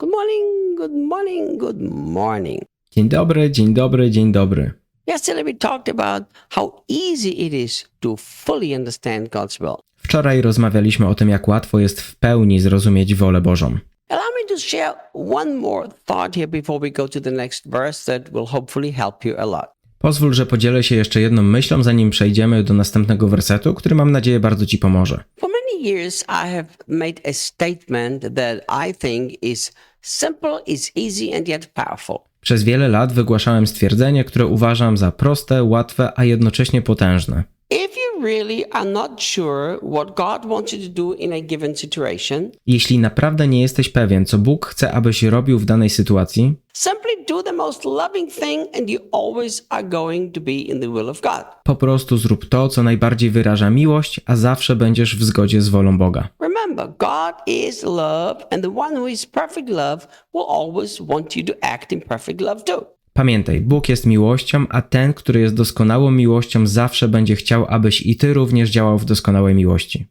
Good morning, good morning, good morning. Dzień dobry, dzień dobry, dzień dobry. Yesterday we talked about how easy it is to fully understand God's will. Wczoraj rozmawialiśmy o tym, jak łatwo jest w pełni zrozumieć wolę Bożą. Allow me to share one more thought here before we go to the next verse that will hopefully help you a lot. Pozwól, że podzielę się jeszcze jedną myślą, zanim przejdziemy do następnego wersetu, który mam nadzieję bardzo Ci pomoże. For many years, I have made a statement that I think is simple, is easy, and yet powerful. Przez wiele lat wygłaszałem stwierdzenie, które uważam za proste, łatwe, a jednocześnie potężne. If really are not sure what God wants you to do in a given situation, Jeśli naprawdę nie jesteś pewien, co Bóg chce, abyś robił w danej sytuacji, simply do the most loving thing, and you always are going to be in the will of God. po prostu zrób to, co najbardziej wyraża miłość, a zawsze będziesz w zgodzie z wolą Boga. Remember, God is love, and the one who is perfect love will always want you to act in perfect love too. Pamiętaj, Bóg jest miłością, a ten, który jest doskonałą miłością, zawsze będzie chciał, abyś i ty również działał w doskonałej miłości.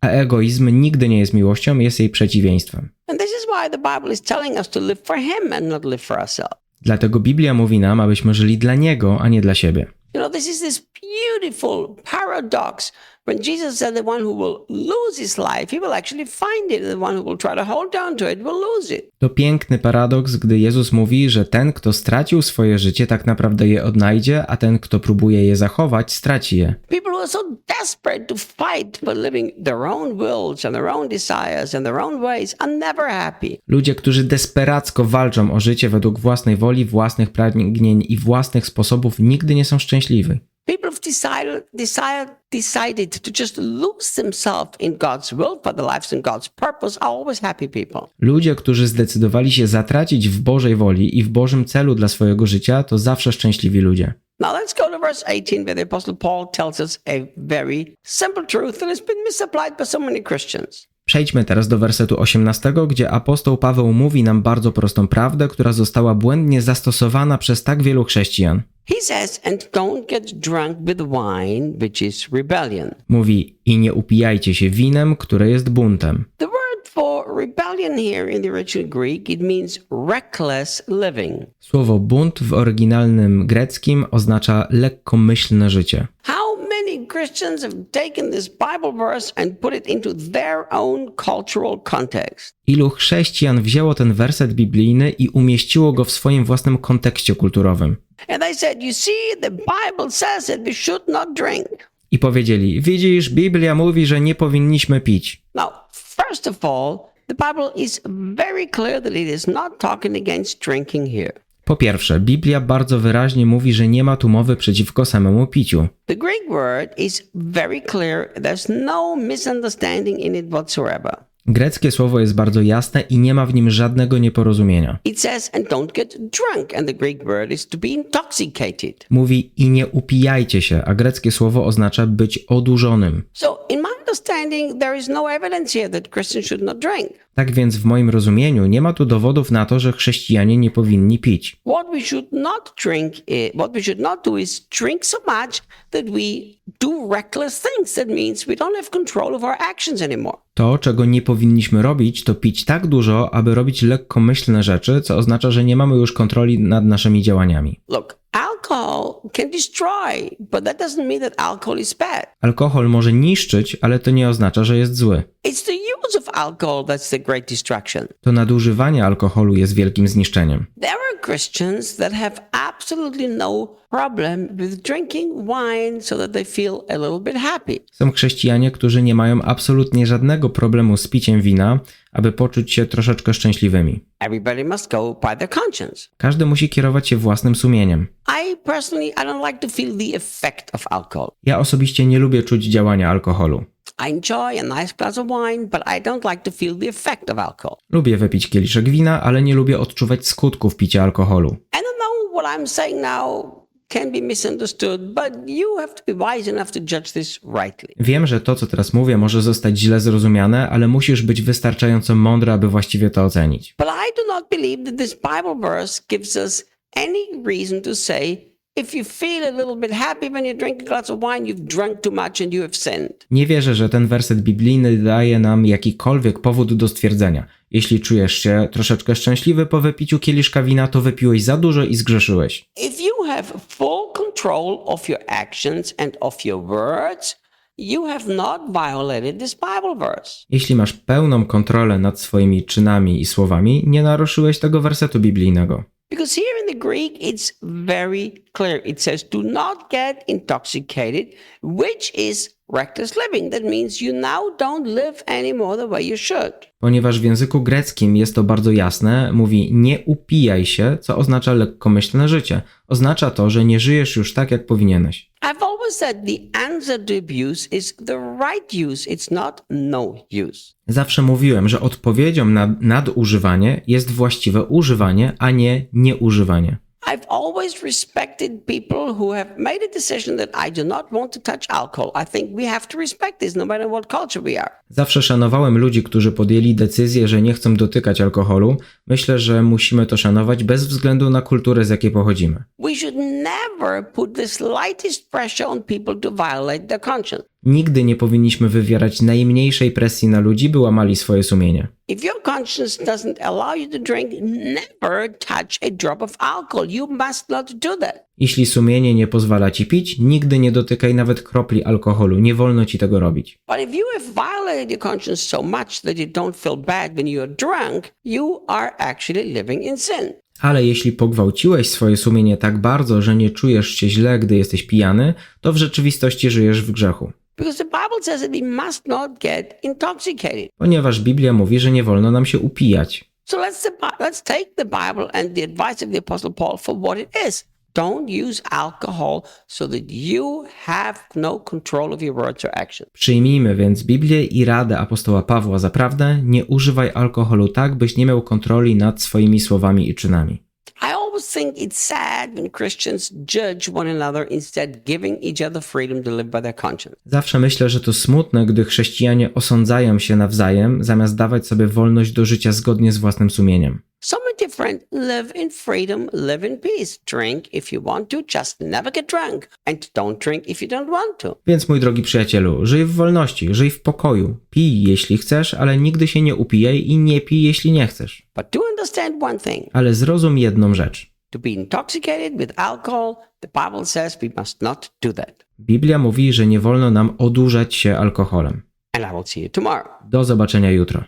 A egoizm nigdy nie jest miłością, jest jej przeciwieństwem. Dlatego Biblia mówi nam, abyśmy żyli dla Niego, a nie dla siebie. You know, this is this beautiful paradox when Jesus said the one who will lose his life, he will actually find it. The one who will try to hold on to it will lose it. To piękny paradoks, gdy Jezus mówi, że ten, kto stracił swoje życie, tak naprawdę je odnajdzie, a ten, kto próbuje je zachować, straci je. People who are so desperate to fight for living their own wills and their own desires and their own ways are never happy. Ludzie, którzy desperacko walczą o życie według własnej woli, własnych pragnień i własnych sposobów, nigdy nie są szczęśliwi. People have decided, decided, decided to just lose themselves in God's will for their lives and God's purpose are always happy people. Ludzie, którzy zdecydowali się zatracić w Bożej woli i w Bożym celu dla swojego życia, to zawsze szczęśliwi ludzie. Now let's go to verse 18 where the Apostle Paul tells us a very simple truth that has been misapplied by so many Christians. Przejdźmy teraz do wersetu 18, gdzie apostoł Paweł mówi nam bardzo prostą prawdę, która została błędnie zastosowana przez tak wielu chrześcijan. He says, and don't get drunk with wine, which is rebellion. Mówi: I nie upijajcie się winem, które jest buntem. The word for rebellion here in the original Greek, it means reckless living. Słowo bunt w oryginalnym greckim oznacza lekkomyślne życie. How Christians have taken this Bible verse and put it into their own cultural context? Ilu chrześcijan wzięło ten werset biblijny i umieściło go w swoim własnym kontekście kulturowym? And they said, You see, the Bible says that we should not drink. I powiedzieli: Widzisz, Biblia mówi, że nie powinniśmy pić. Now, first of all, the Bible is very clear that it is not talking against drinking here. Po pierwsze, Biblia bardzo wyraźnie mówi, że nie ma tu mowy przeciwko samemu piciu. The Greek word is very clear. There's no misunderstanding in it whatsoever. Greckie słowo jest bardzo jasne i nie ma w nim żadnego nieporozumienia. It says, and don't get drunk. And the Greek word is to be intoxicated. Mówi i nie upijajcie się, a greckie słowo oznacza być odurzonym. So, in my understanding, there is no evidence here that Christians should not drink. Tak więc w moim rozumieniu nie ma tu dowodów na to, że chrześcijanie nie powinni pić. What we should not drink, what we should not do is drink so much that we do reckless things. That means we don't have control of our actions anymore. To, czego nie powinniśmy robić, to pić tak dużo, aby robić lekkomyślne rzeczy, co oznacza, że nie mamy już kontroli nad naszymi działaniami. Look, Alkohol może niszczyć, ale to nie oznacza, że jest zły. It's the use of alcohol that's the great destruction. To nadużywanie alkoholu jest wielkim zniszczeniem. There are Christians that have absolutely no problem with drinking wine so that they feel a little bit happy. Są chrześcijanie, którzy nie mają absolutnie żadnego problemu z piciem wina, aby poczuć się troszeczkę szczęśliwymi. Everybody must go by their conscience. Każdy musi kierować się własnym sumieniem. I personally, I don't like to feel the effect of alcohol. Ja osobiście nie lubię czuć działania alkoholu. I enjoy a nice glass of wine, but I don't like to feel the effect of alcohol. Lubię wypić kieliszek wina, ale nie lubię odczuwać skutków picia alkoholu. I don't know what I'm saying now can be misunderstood, but you have to be wise enough to judge this rightly. Wiem, że to, co teraz mówię, może zostać źle zrozumiane, ale musisz być wystarczająco mądry, aby właściwie to ocenić. But I do not believe that this Bible verse gives us any reason to say if you feel a little bit happy when you drink a glass of wine, you've drunk too much and you have sinned. Nie wierzę, że ten werset biblijny daje nam jakikolwiek powód do stwierdzenia. Jeśli czujesz się troszeczkę szczęśliwy po wypiciu kieliszka wina, to wypiłeś za dużo i zgrzeszyłeś. If you have full control of your actions and of your words, you have not violated this Bible verse. Jeśli masz pełną kontrolę nad swoimi czynami i słowami, nie naruszyłeś tego wersetu biblijnego. Because here in the Greek, it's very clear. It says, Do not get intoxicated, which is reckless living. That means you now don't live anymore the way you should. Ponieważ w języku greckim jest to bardzo jasne, mówi nie upijaj się, co oznacza lekkomyślne życie. Oznacza to, że nie żyjesz już tak, jak powinieneś. I've always said the answer to abuse is the right use, it's not no use. Zawsze mówiłem, że odpowiedzią na nadużywanie jest właściwe używanie, a nie nieużywanie. I've always respected people who have made a decision that I do not want to touch alcohol. I think we have to respect this no matter what culture we are. Zawsze szanowałem ludzi, którzy podjęli decyzję, że nie chcą dotykać alkoholu. Myślę, że musimy to szanować bez względu na kulturę, z jakiej pochodzimy. We should never put the slightest pressure on people to violate their conscience. Nigdy nie powinniśmy wywierać najmniejszej presji na ludzi, by łamali swoje sumienie. If your conscience doesn't allow you to drink, never touch a drop of alcohol. You must not do that. Jeśli sumienie nie pozwala ci pić, nigdy nie dotykaj nawet kropli alkoholu. Nie wolno ci tego robić. But if you have violated your conscience so much that you don't feel bad when you're drunk, you are actually living in sin. Ale jeśli pogwałciłeś swoje sumienie tak bardzo, że nie czujesz się źle, gdy jesteś pijany, to w rzeczywistości żyjesz w grzechu. Ponieważ Biblia mówi, że nie wolno nam się upijać. So let's take the Bible and the advice of the Apostle Paul for what it is. Don't use alcohol so that you have no control of your words or actions. Przyjmijmy więc Biblię i radę apostoła Pawła za prawdę, nie używaj alkoholu tak, byś nie miał kontroli nad swoimi słowami i czynami. Think it's sad when Christians judge one another instead giving each other freedom to live by their conscience. Zawsze myślę, że to smutne, gdy chrześcijanie osądzają się nawzajem, zamiast dawać sobie wolność do życia zgodnie z własnym sumieniem. Some are different. Live in freedom, live in peace. Drink if you want to, just never get drunk. And don't drink if you don't want to. Więc mój drogi przyjacielu, żyj w wolności, żyj w pokoju. Pij jeśli chcesz, ale nigdy się nie upijaj i nie pij jeśli nie chcesz. But do understand one thing. Ale zrozum jedną rzecz. To be intoxicated with alcohol, the Bible says we must not do that. Biblia mówi, że nie wolno nam odurzać się alkoholem. And I will see you tomorrow. Do zobaczenia jutro.